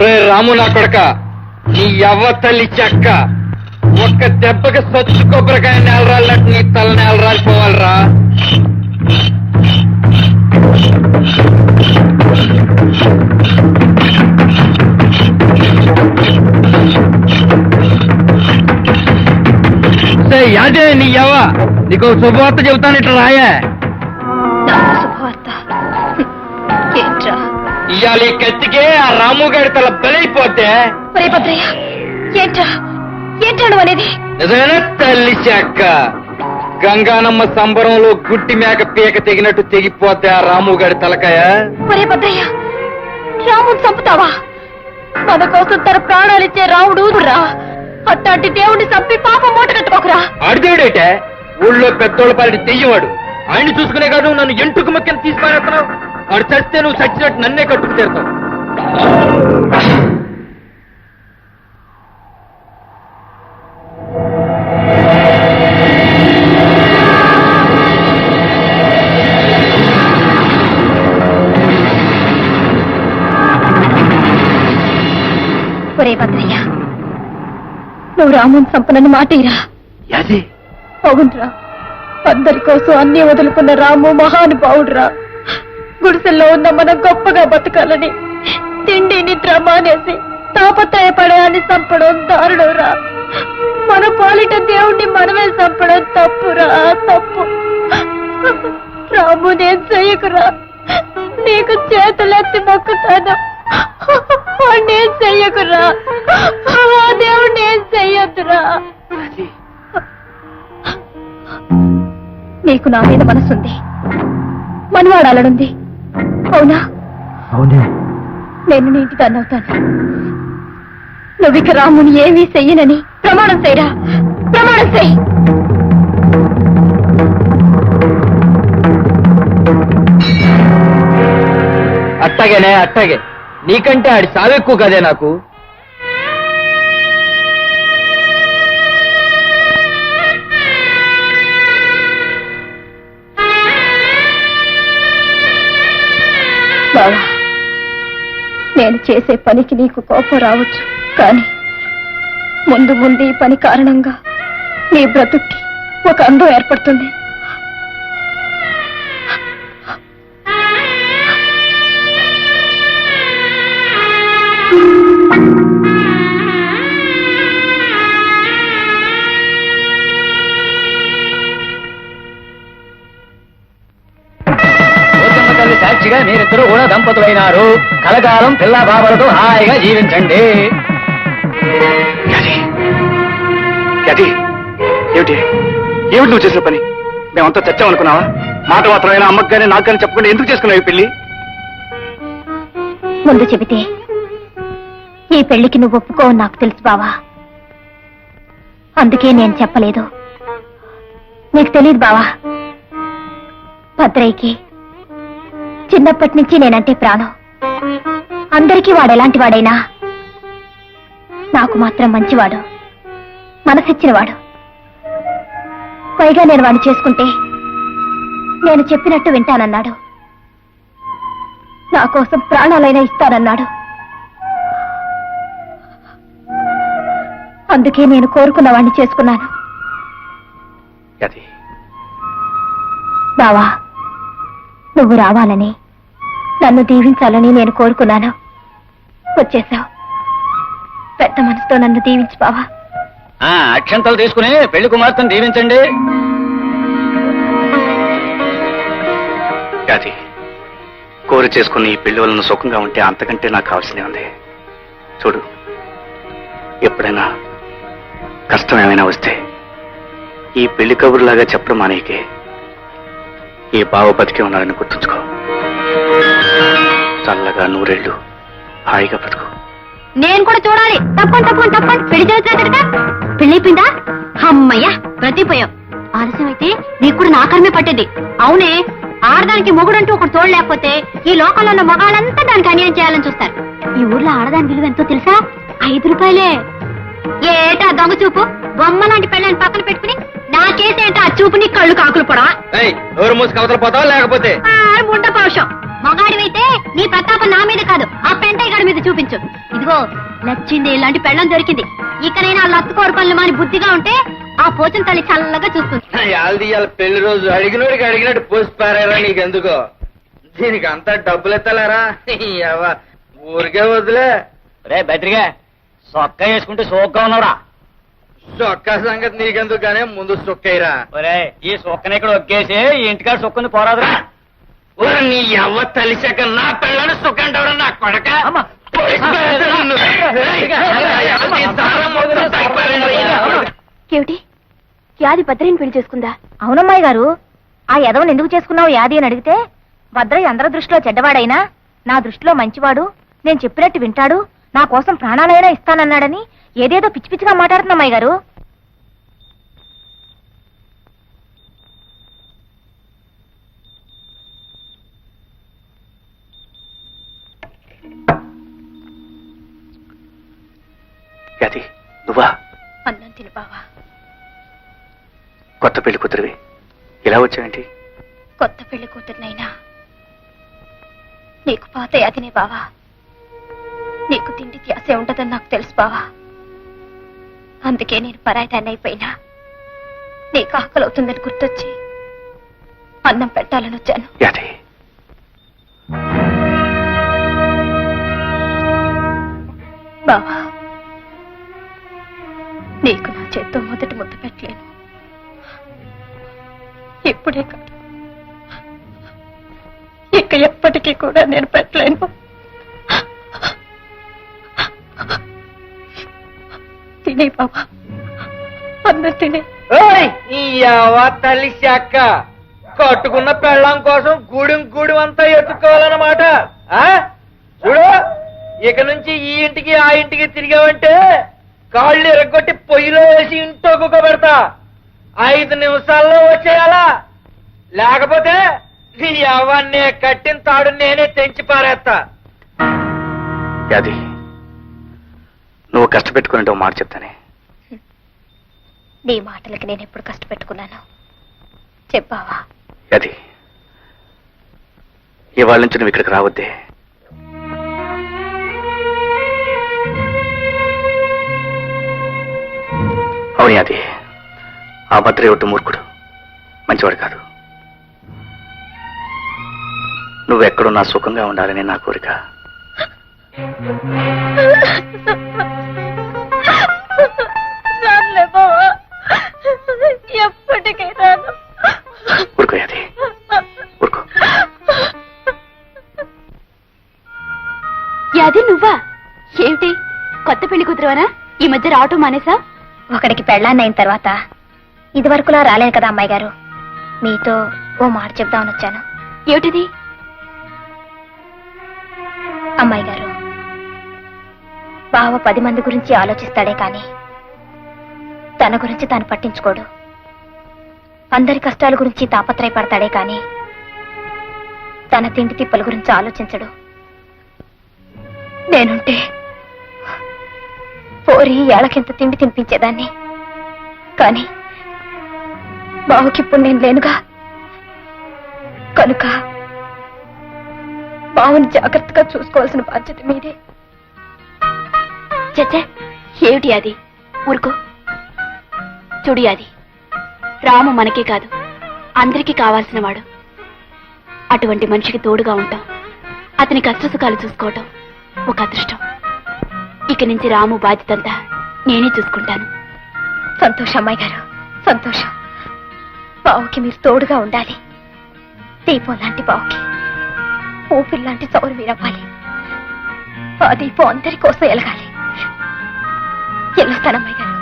రే రాము నా కొడక నీ ఎవ్వ తల్లి చెక్క. ఒక్క దెబ్బకి సొచ్చు కొబ్బరికాయ నేలరాళ్ళట్టు నీ తల నేలరాలిపోవాలరా. యాదే నీ యవ్వ నీకు శుభవార్త చెబుతాను ఇట్లా రాయే. ఇవాళ ఈ కత్తికే ఆ రాము గారి తల బలైపోతే ఒరే భద్రయ్య ఏంట్రా? ఏంట్రా నువ్వు అనేది? నిజమేనా తల్లి చెక్క గంగానమ్మ సంబరంలో గుట్టి మేక పీక తెగినట్టు తెగిపోతే ఆ రాము గారి తలకాయ? ఒరే భద్రయ్య రాముడు చంపుతావా? మన కోసం తన ప్రాణాలు ఇచ్చే రాముడు రా అట్లాంటి దేవుణ్ణి చంపి పాపం మూట కట్టుకోకురా. అడిదేడేటే ఊళ్ళో పెద్దోళ్ళ పాలిటి తెయ్యవాడు. ఆయన చూసుకునే కాదు నన్ను ఎంటుకు మక్కని తీసుకునేస్తున్నావు వాడు చస్తే నువ్వు చచ్చినట్టు నన్నే కట్టుకు తీరుతావు ఒరే భద్రయ్య నువ్వు రాముని చంపనని మాటయిరా యాది? అవునరా అందరి కోసం అన్ని వదులుకున్న రాము మహానుభావుడురా. గుడిసెల్లో ఉన్న మనం గొప్పగా బతకాలని తిండి నిద్ర మానేసి తాపత్రయపడేయాన్ని చంపడం దారుణంరా మన పాలిట దేవుణ్ణి మనమే చంపడం తప్పురా తప్పు. రాము నేను చెయ్యకురా నీకు చేతులెత్తి మొక్కుతాను. నేను చెయ్యకురా. దేవుణ్ణి ఏం చెయ్యొద్దురా. నీకు నా మీద మనసుంది. మనవాడాలనుంది అవునా? అవునే. నేను నీ ఇంటి దాన్ని అవుతాను నువ్విక రాముని ఏమీ చెయ్యనని ప్రమాణం చేయరా? ప్రమాణం చెయ్యి అట్టగేనే అట్టగే. నీకంటే ఆడి సావెక్కువ కదే నాకు. నేను చేసే పనికి నీకు కోపం రావచ్చు. కానీ ముందు ముందు ఈ పని కారణంగా నీ బ్రతుక్కి ఒక అందం ఏర్పడుతుంది. తల్లి సాక్షిగా మీరిద్దరూ కూడా దంపతులైనారు. కలకాలం పిల్ల బాబలతో హాయిగా జీవించండి. అది ఏమిటి? ఏమిటి నువ్వు చేసిన పని? మేమంతా చచ్చామనుకున్నావా మాట మాత్రమైనా? అమ్మకు కానీ నాకు కానీ చెప్పకుండా ఎందుకు చేసుకున్నావు ఈ పెళ్ళి ముందు చెబితే ఈ పెళ్ళికి నువ్వు ఒప్పుకోవు నాకు తెలుసు బావా. అందుకే నేను చెప్పలేదు. నీకు తెలియదు బావా. భద్రయ్యకి చిన్నప్పటి నుంచి నేనంటే ప్రాణం. అందరికీ వాడు ఎలాంటి వాడైనా నాకు మాత్రం మంచివాడు మనసిచ్చినవాడు. పైగా నేను వాడిని చేసుకుంటే నేను చెప్పినట్టు వింటానన్నాడు. నా కోసం ప్రాణాలైనా ఇస్తానన్నాడు. అందుకే నేను కోరుకున్న వాడిని చేసుకున్నాను. బావా నువ్వు రావాలని. నన్ను దీవించాలని నేను కోరుకున్నాను. వచ్చేసావు. పెద్ద మనసుతో నన్ను దీవించు బావా. అక్షంతలు తీసుకుని పెళ్ళి కుమార్తెను దీవించండి. అది కోరి చేసుకుని ఈ పెళ్ళి వలన సుఖంగా ఉంటే అంతకంటే నాకు కావాల్సిందే ఉంది. చూడు ఎప్పుడైనా కష్టం ఏమైనా వస్తే ఈ పెళ్ళి కబురులాగా చెప్పడం మానేకే ఈ బావ బతికే ఉన్నాడని గుర్తుంచుకో. చల్లగా నూరేళ్ళు హాయిగా బతుకు. నేను కూడా చూడాలి. తప్పని తప్పని తప్పని. పెళ్ళి చేసేదా పెళ్ళి అయిపోయిందా అమ్మయ్యా బ్రతిపోయావు ఆలస్యం అయితే నీకు కూడా నా కర్మే పట్టేది. అవునే ఆడదానికి మొగుడంటూ ఒకటి తోడలేకపోతే ఈ లోకంలో ఉన్న మగాళ్ళంతా దానికి అన్యాయం చేయాలని చూస్తారు. ఈ ఊర్లో ఆడదాని విలువ ఎంతో తెలుసా? ఐదు రూపాయలే. ఏటా దొంగ చూపు? బొమ్మ లాంటి పెళ్ళని పక్కన పెట్టుకుని నా కేసేంటో ఆ చూపుని కళ్ళు కాకులు పొడవా? ఏయ్ నోరు మూసి కవతలు పోతావా లేకపోతే? ఆ, ముండ పౌషం మగాడివైతే నీ ప్రతాపం నా మీద కాదు ఆ పెంటయ్య గారి మీద చూపించు. ఇదిగో నచ్చింది ఇలాంటి పెళ్ళం దొరికింది. ఇకనైనా లత్తుకోరు పనులు మాని బుద్ధిగా ఉంటే ఆ పోచం తల్లి చల్లగా చూస్తుంది. పెళ్ళి రోజు అడిగినోడికి అడిగినట్టు పోసి పారారా నీకెందుకో? దీనికి అంతా డబ్బులు ఎత్తలేరా? ఊరికే వదిలే. రే బెదిరిగా సొక్క వేసుకుంటే సోగ్గా ఉన్నావురా. చొక్కా సంగతి నీకెందుకు కానీ ముందు సొక్కైరా ఒరే ఈ సొక్కని ఇక్కడ ఒక్కేసి ఈ ఇంటికాడ సొక్కుంది పోరాదురా. ఊరు నీ ఎవ్వ తలిశాక నా పిల్లని సుఖంటావు నా కొడక. అమ్మ. పోలీస్ బాధ్యత నిన్ను. ఏయ్, నీ దారం మొత్తం తడిపారేంటి? ఏమిటి? యాది భద్రని పెళ్ళి చేసుకుందా? అవునమ్మాయి గారు ఆ యదవని ఎందుకు చేసుకున్నావు యాది అని అడిగితే భద్రయ్య అందరి దృష్టిలో చెడ్డవాడైనా నా దృష్టిలో మంచివాడు నేను చెప్పినట్టు వింటాడు నా కోసం ప్రాణాలైనా ఇస్తానన్నాడని ఏదేదో పిచ్చి పిచ్చిగా మాట్లాడుతున్నా అమ్మాయి గారు. నువ్వా? అన్నం తిని బావా. కొత్త పెళ్ళి కూతురివి. ఇలా వచ్చావేంటి? కొత్త పెళ్ళి కూతుర్నైనా. నీకు పాత యాదినే బావా. నీకు తిండి ధ్యాసే ఉండదని నాకు తెలుసు బావా. అందుకే నేను పరాయిదాన్ని అయిపోయినా. నీకు ఆకలి అవుతుందని గుర్తొచ్చి అన్నం పెట్టాలని వచ్చాను. యాది. బావా నీకు నా చేత్తో మొదటి ముద్ద పెట్టలేను. ఇప్పుడే కాదు. ఇక ఎప్పటికీ కూడా నేను పెట్టలేను. తినే బాబా అందరు తినే. ఓయ్, ఈ యవ్వ తల్లి శాఖ. కట్టుకున్న పెళ్ళం కోసం గూడెం గూడెం అంతా ఎత్తుకోవాలన్నమాట ఆ? చూడు ఇక నుంచి ఈ ఇంటికి ఆ ఇంటికి తిరిగావంటే కాళ్ళు ఎరగొట్టి పొయ్యిలో వేసి ఇంట్లో కుక్క పెడతా ఐదు నిమిషాల్లో వచ్చేయాలా? లేకపోతే నీ యవ్వన్నే కట్టిన తాడు నేనే తెంచి పారేస్తా. నువ్వు కష్టపెట్టుకుని ఓ మాట చెప్తానే. నీ మాటలకి నేను ఎప్పుడు కష్టపెట్టుకున్నాను? చెప్పావా? యాది ఇవాళ నుంచి నువ్వు ఇక్కడికి రావద్దే. అవును యాది ఆ భద్రే ఒట్టు మూర్ఖుడు. మంచివాడు కాదు. నువ్వెక్కడున్నా సుఖంగా ఉండాలని నా కోరిక. రాను. ఊరుకో యాది ఊరుకో యాది నువ్వా? ఏమిటి? కొత్త పెళ్ళి కూతురువనా? ఈ మధ్య రావటం మానేసా? ఒకడికి పెళ్ళాన్నైన తర్వాత ఇదివరకులా రాలేదు కదా అమ్మాయి గారు. మీతో ఓ మాట చెప్దామని వచ్చాను. ఏమిటిది? అమ్మాయి గారు బావ పది మంది గురించి ఆలోచిస్తాడే కాని తన గురించి తాను పట్టించుకోడు. అందరి కష్టాల గురించి తాపత్రయపడతాడే కాని తన తిండి తిప్పల గురించి ఆలోచించడు. నేనుంటే పోరి ఏళ్ళకింత తిండి తినిపించేదాన్ని. కాని బావుకిప్పుడు నేను లేనుగా. కనుక బావుని జాగ్రత్తగా చూసుకోవాల్సిన బాధ్యత మీదే. చచ్చే ఏమిటి అది? ఊరుకో. చుడి అది రాము మనకే కాదు. అందరికీ కావాల్సిన వాడు. అటువంటి మనిషికి తోడుగా ఉంటాం. అతని కష్టసుఖాలు చూసుకోవటం ఒక అదృష్టం. ఇక నుంచి రాము బాధ్యతంతా నేనే చూసుకుంటాను. సంతోషం అమ్మాయి గారు. సంతోషం. బావుకి మీరు తోడుగా ఉండాలి. దీపం లాంటి బావుకి. ఊపిరి లాంటి చౌరు మీరవ్వాలి ఆ దీపం అందరి కోసం ఎలగాలి. ఎల్లొస్తానమ్మాయి గారు.